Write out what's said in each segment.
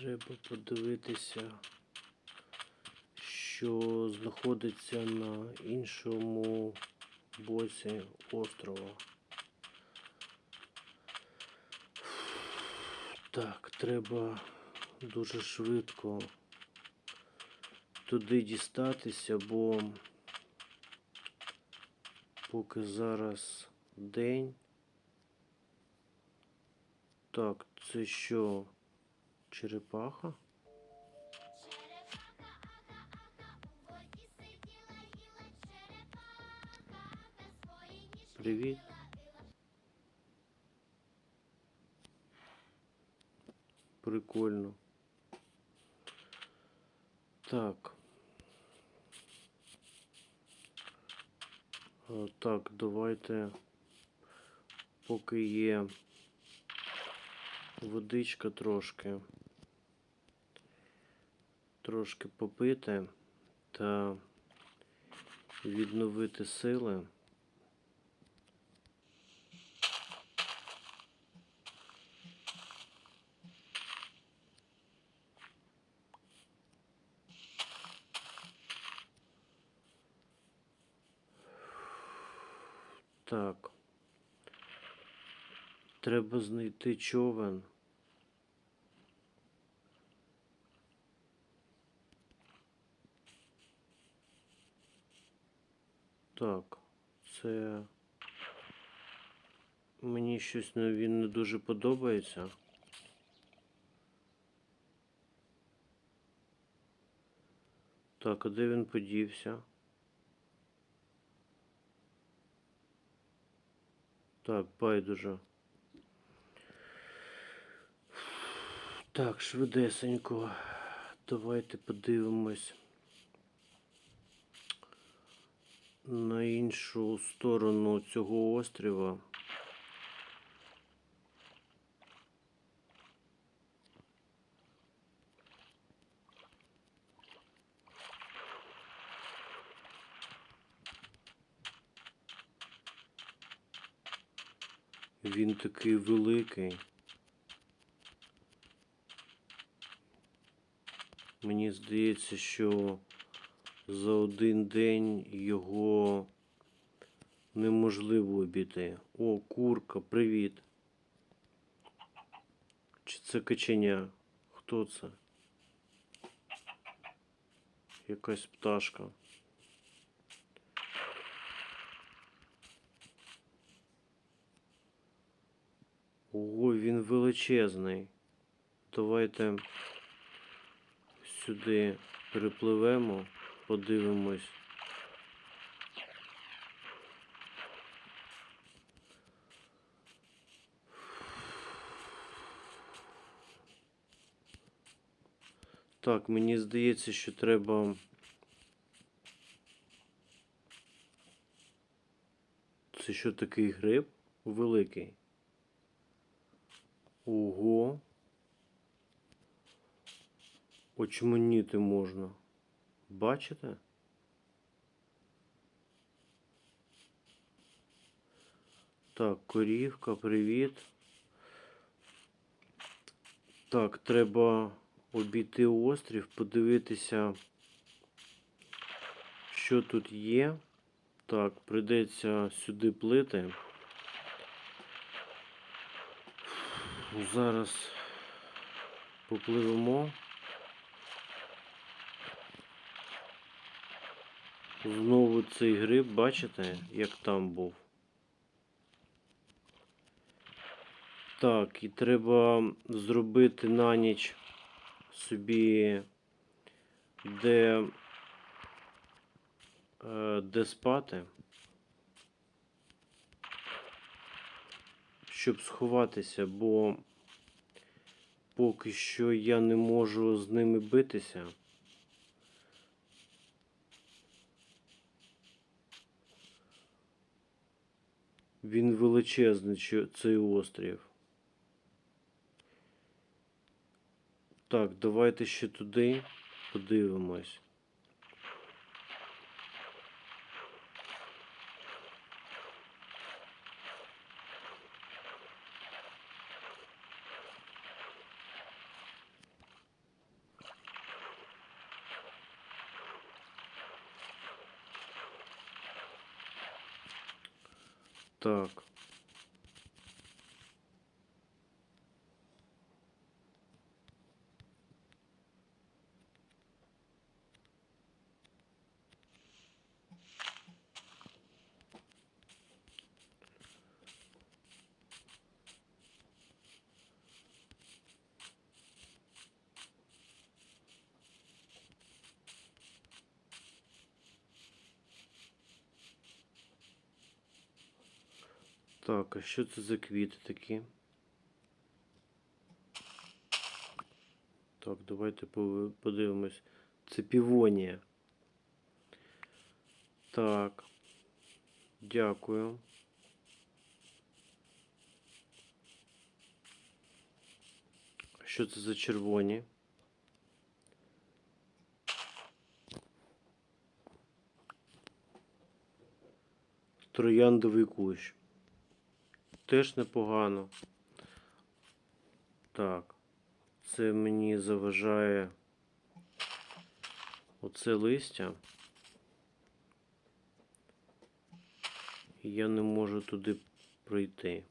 Треба подивитися, що знаходиться на іншому боці острова. Так, треба дуже швидко туди дістатися, бо поки зараз день. Так, це що? Черепаха? Привіт. Прикольно. Так. Е, Так, давайте, поки є водичка трошки, трошки попити та відновити сили. Так. Треба знайти човен. Так, це мені щось не- він не дуже подобається. Так, а де він подівся? Так, байдуже. Так, швидесенько. Давайте подивимось на іншу сторону цього острова. Він такий великий. Мені здається, що за один день його неможливо обійти. О, курка, привіт. Чи це каченя? Хто це? Якась пташка. Ого, він величезний. Давайте сюди перепливемо, подивимось. Так, мені здається, що треба. Це що такий гриб великий? Ого. Очманіти можна. Бачите? Так, корівка, привіт. Так, треба обійти острів, подивитися, що тут є. Так, прийдеться сюди плити. Зараз попливемо. Знову цей гриб, бачите, як там був. Так, і треба зробити на ніч собі де, е, де спати. Щоб сховатися, бо поки що я не можу з ними битися. Він величезний, цей острів. Так, давайте ще туди подивимось. Так. Так, а що це за квіти такі? Так, давайте подивимось. Це півонія. Так. Дякую. Що це за червоні? Трояндовий кущ. Теж непогано. Так. Це мені заважає оце листя. Я не можу туди пройти.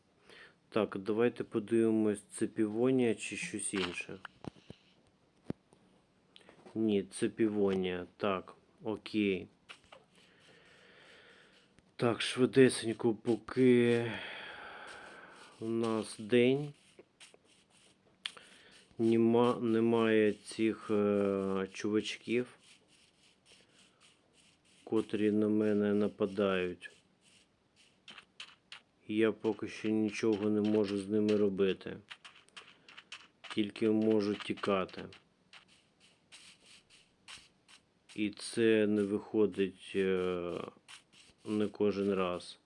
Так, давайте подивимось, це півонія чи щось інше. Ні, це півонія. Так, окей. Так, швидесенько, поки у нас день. Нема, немає цих е, чувачків, котрі на мене нападають. Я поки що нічого не можу з ними робити. Тільки можу тікати. І це не виходить е, не кожен раз.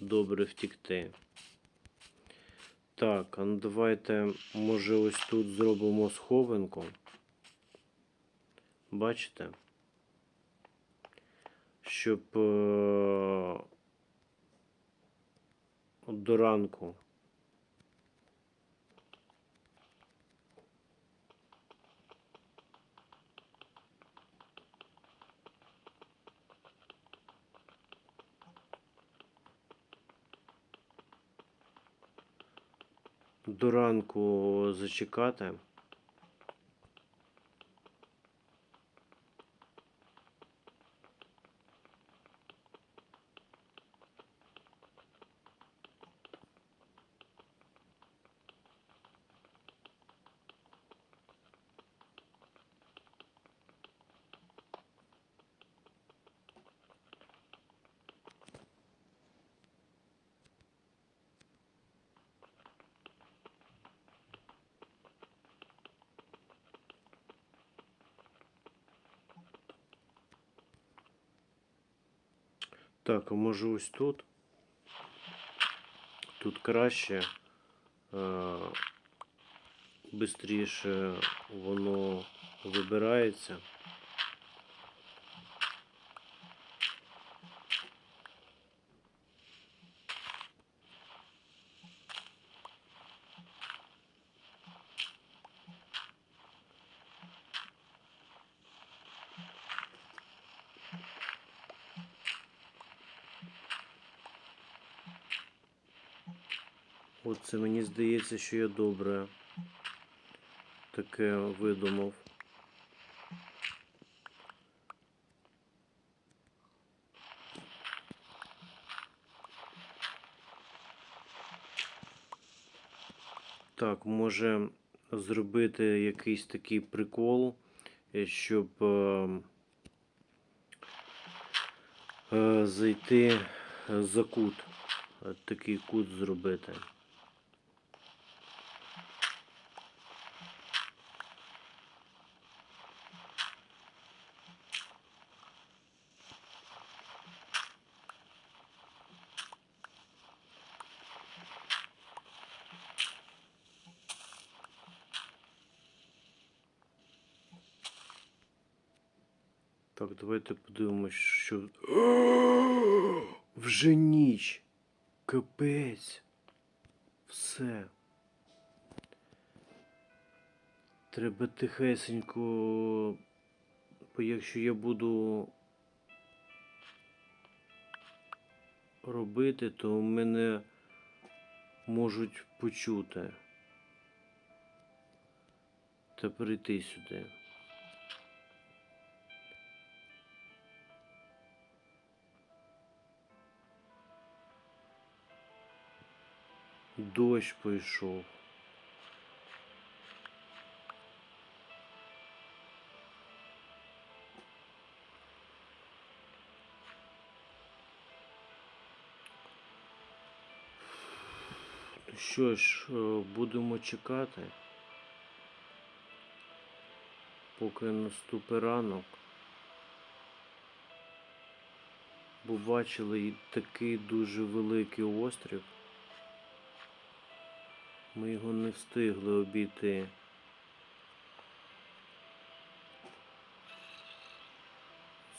Добре втікти. Так, а ну давайте, може, ось тут зробимо схованку. Бачите? Щоб е- до ранку. До ранку зачекати. Так, може ось тут? Тут краще. Е- бистріше воно вибирається. Оце мені здається, що я добре таке видумав. Так, може зробити якийсь такий прикол, е, щоб е, е, зайти за кут. Е, Такий кут зробити. Так, давайте подивимось, що. Вже ніч. Капець. Все. Треба тихесенько. Бо якщо я буду робити, то мене можуть почути та прийти сюди. Дощ пойшов. Ну Що ж, е, будемо чекати, поки наступить ранок. Бо бачили такий дуже великий острів. Ми його не встигли обійти.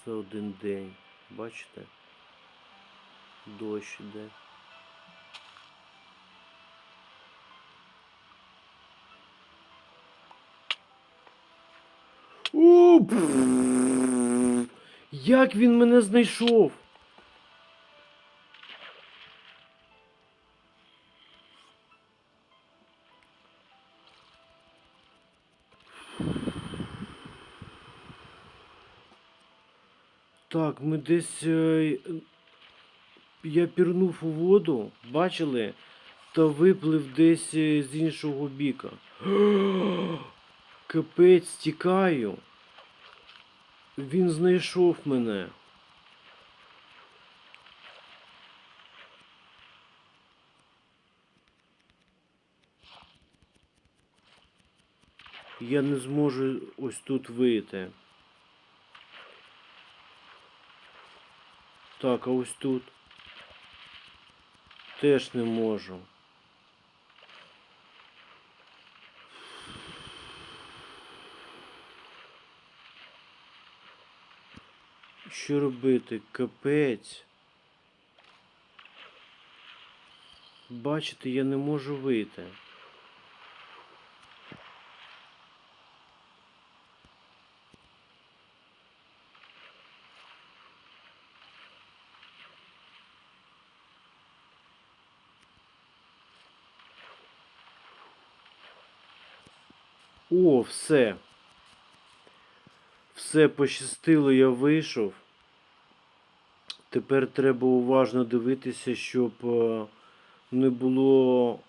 За один день. Бачите? Дощ іде. Як він мене знайшов? Так, ми десь. е, Я пірнув у воду, бачили, та виплив десь е, з іншого біка. Капець, тікаю. Він знайшов мене. Я не зможу ось тут вийти. Так, а ось тут. Теж не можу. Що робити? Капець. Бачите, я не можу вийти. О, все. Все пощастило, я вийшов. Тепер треба уважно дивитися, щоб е, не було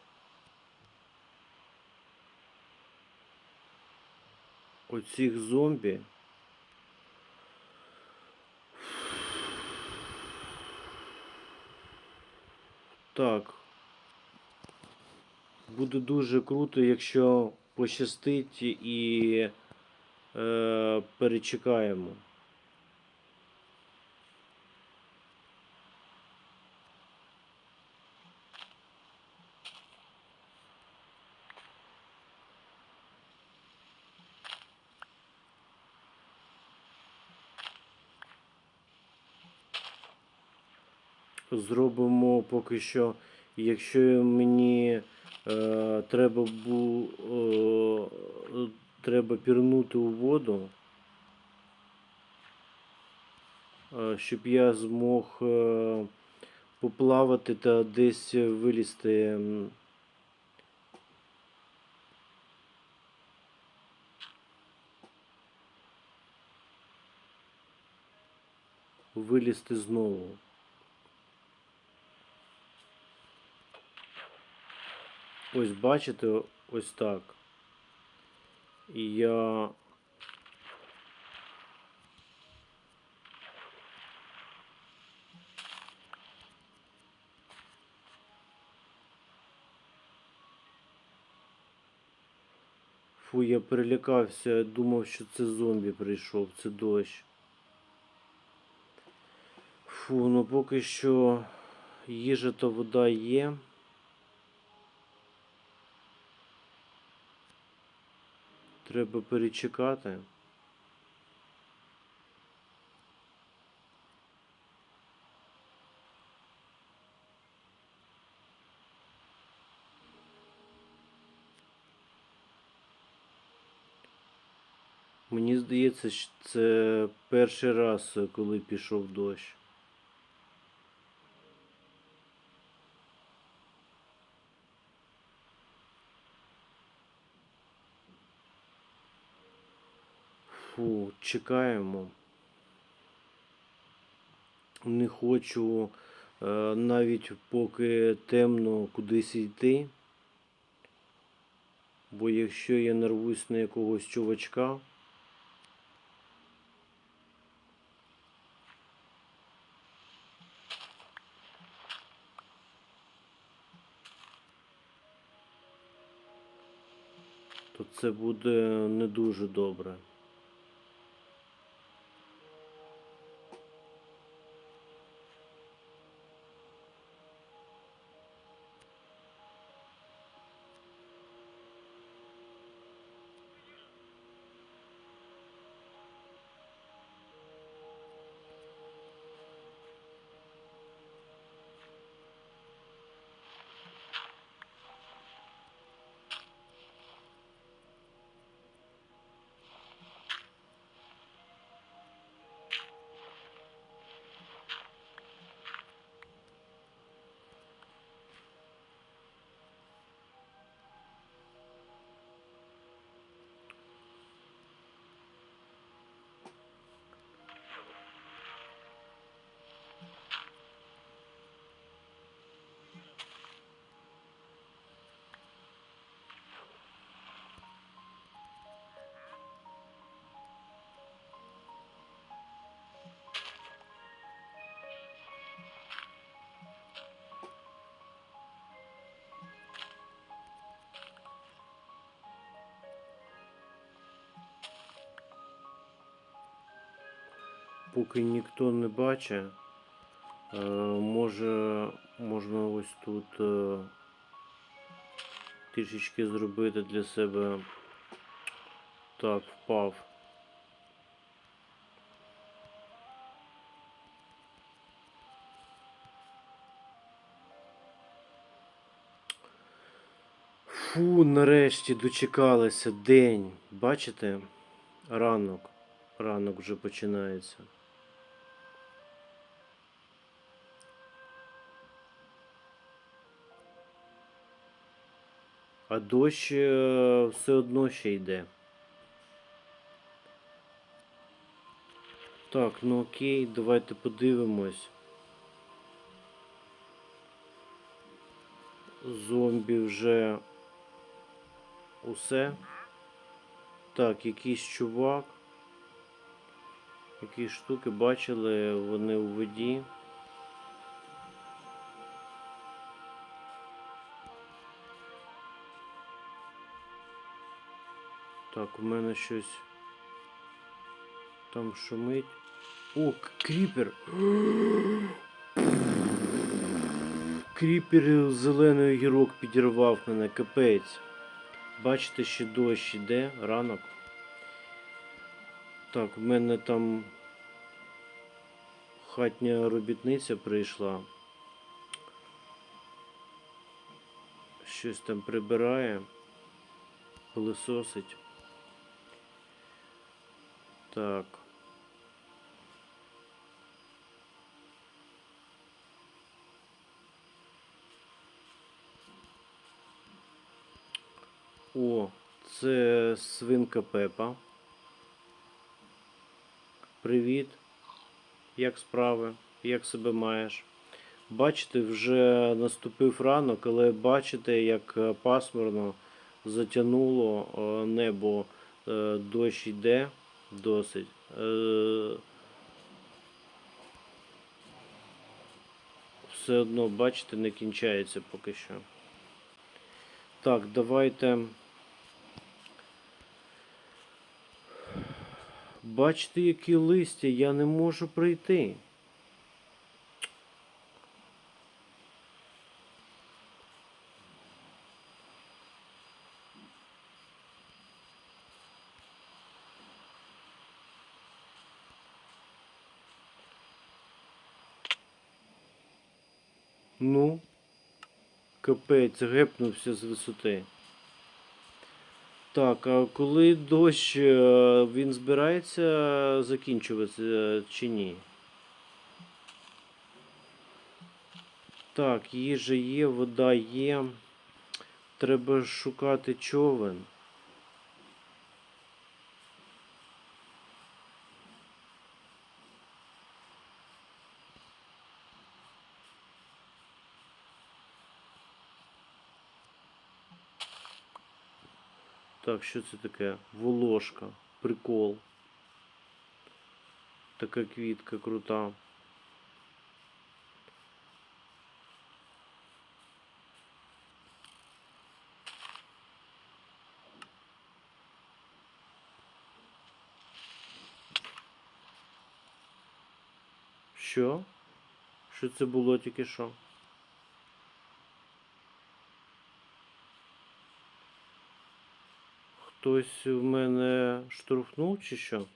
оцих зомбі. Так. Буде дуже круто, якщо пощастить і е, перечекаємо. Зробимо поки що, якщо мені треба бу, е, треба пірнути у воду, е, щоб я змог е, поплавати та десь вилізти. Вилізти знову. Ось бачите, ось так. І я. Фу, я перелякався, думав, що це зомбі прийшов, це дощ. Фу, ну поки що їжа та вода є. Треба перечекати. Мені здається, що це перший раз, коли пішов дощ. Чекаємо. Не хочу е, навіть поки темно кудись йти. Бо якщо я нарвусь на якогось чувачка, то це буде не дуже добре. Поки ніхто не бачить, е, може можна ось тут е, трішечки зробити для себе так, впав. Фу, нарешті дочекалися день. Бачите? Ранок. Ранок вже починається. А дощ е, все одно ще йде. Так, ну окей, давайте подивимось. Зомбі вже усе. Так, якийсь чувак. Якісь штуки бачили, вони у воді. Так, у мене щось там шумить. О, кріпер! Кріпер зелений огірок підірвав мене, капець. Бачите, ще дощ іде, ранок. Так, в мене там хатня робітниця прийшла. Щось там прибирає, пилисосить. Так. О, це свинка Пепа. Привіт. Як справи? Як себе маєш? Бачите, вже наступив ранок, але бачите, як е, пасмурно затягнуло е, небо, е, дощ йде досить. Е, Все одно, бачите, не кінчається поки що. Так, давайте. Бачите, які листя, я не можу пройти. Ну, капець, гепнувся з висоти. Так, а коли дощ е, він збирається закінчуватися е, чи ні? Так, їжа є, вода є. Треба шукати човен. Так, що це таке? Волошка. Прикол. Така квітка крута. Що? Що це було тільки що? Хтось в мене штурхнув чи що?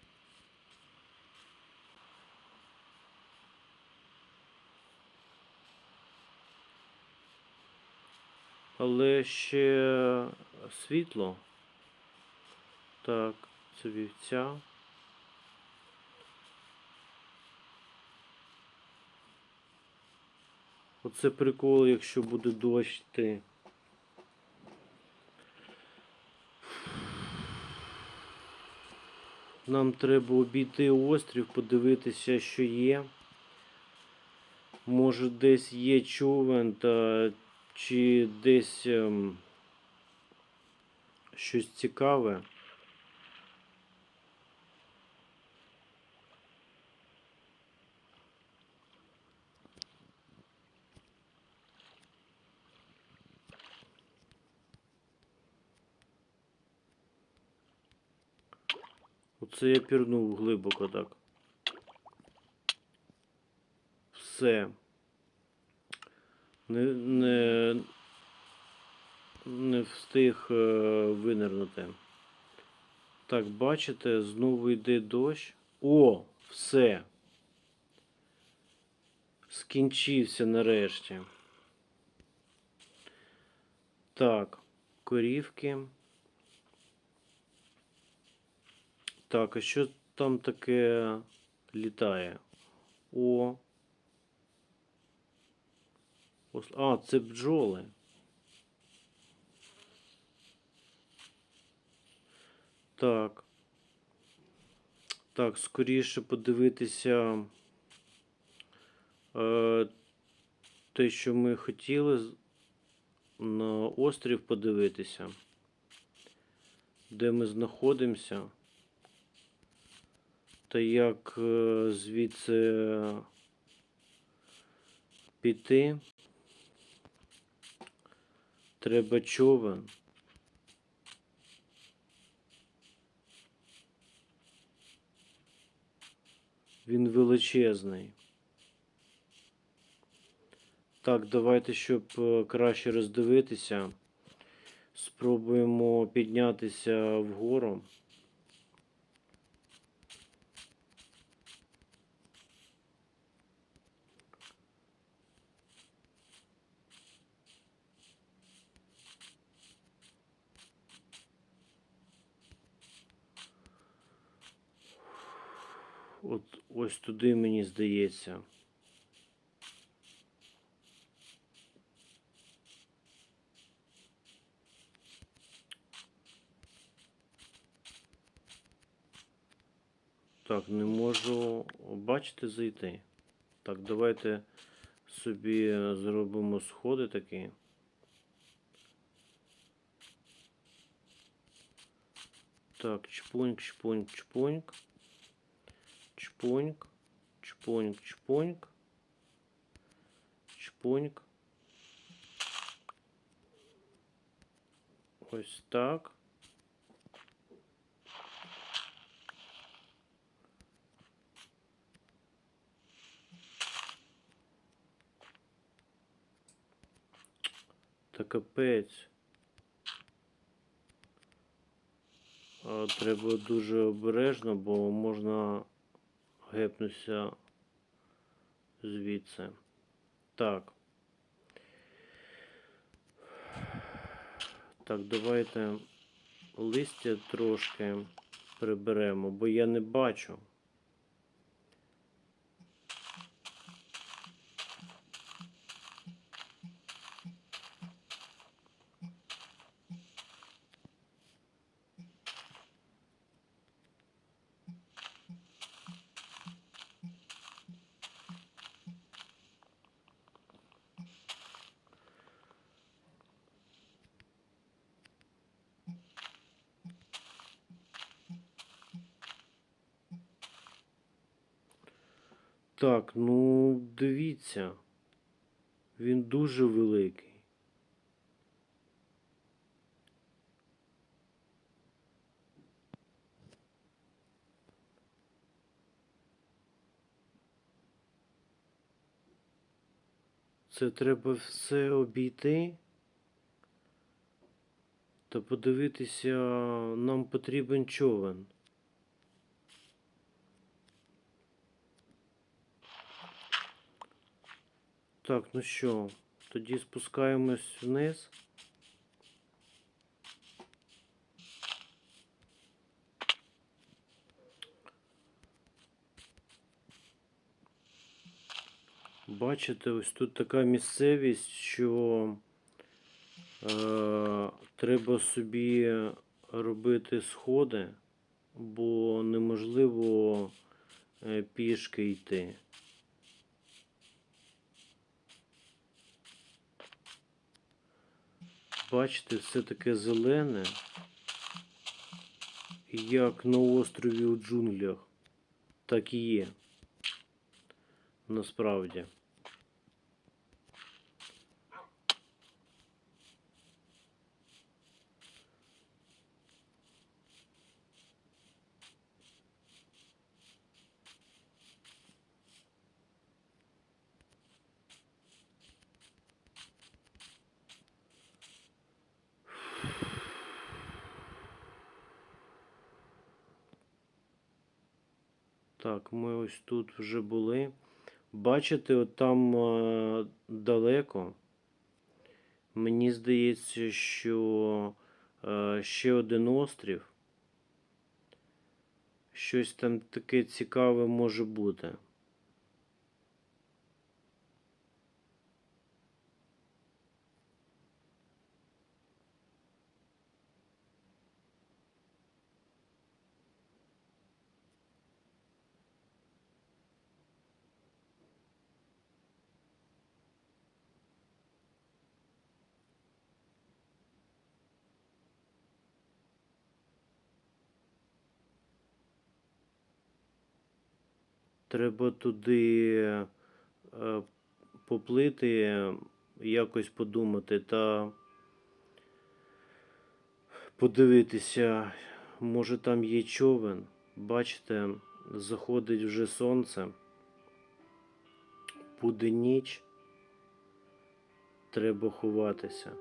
Але ще світло. Так, це вівця. Оце прикол, якщо буде дощ йти. Нам треба обійти острів, подивитися, що є. Може, десь є човен, та чи десь ем, щось цікаве. Оце я пірнув глибоко так. Все. Не, не, не встиг е, винирнути. Так, бачите, знову йде дощ. О, все. Скінчився нарешті. Так, корівки. Так, а що там таке літає? О. А, це бджоли. Так. Так, скоріше подивитися е, те, що ми хотіли на острів подивитися, де ми знаходимося. Та як е, звідси піти? Треба човен. Він величезний. Так, давайте, щоб е, краще роздивитися, спробуємо піднятися вгору. От ось туди мені здається. Так, не можу бачити зайти. Так, давайте собі зробимо сходи такі. Так, чпоньк, чпоньк, чпоньк. Чпоньк, чпоньк, чпоньк, чпоньк. Ось так. Та капець. Треба дуже обережно, бо можна гепнутися звідси. Так. Так, давайте листя трошки приберемо, бо я не бачу. Так, ну дивіться. Він дуже великий. Це треба все обійти. Та подивитися, нам потрібен човен. Так, ну що, тоді спускаємось вниз. Бачите, ось тут така місцевість, що е, треба собі робити сходи, бо неможливо е, пішки йти. Бачите, все таке зелене, як на острові у джунглях. Так і є. Насправді. Так, ми ось тут вже були. Бачите, от там е, далеко. Мені здається, що е, ще один острів. Щось там таке цікаве може бути. Треба туди е, поплити, якось подумати та подивитися, може там є човен. Бачите, заходить вже сонце. Буде ніч. Треба ховатися.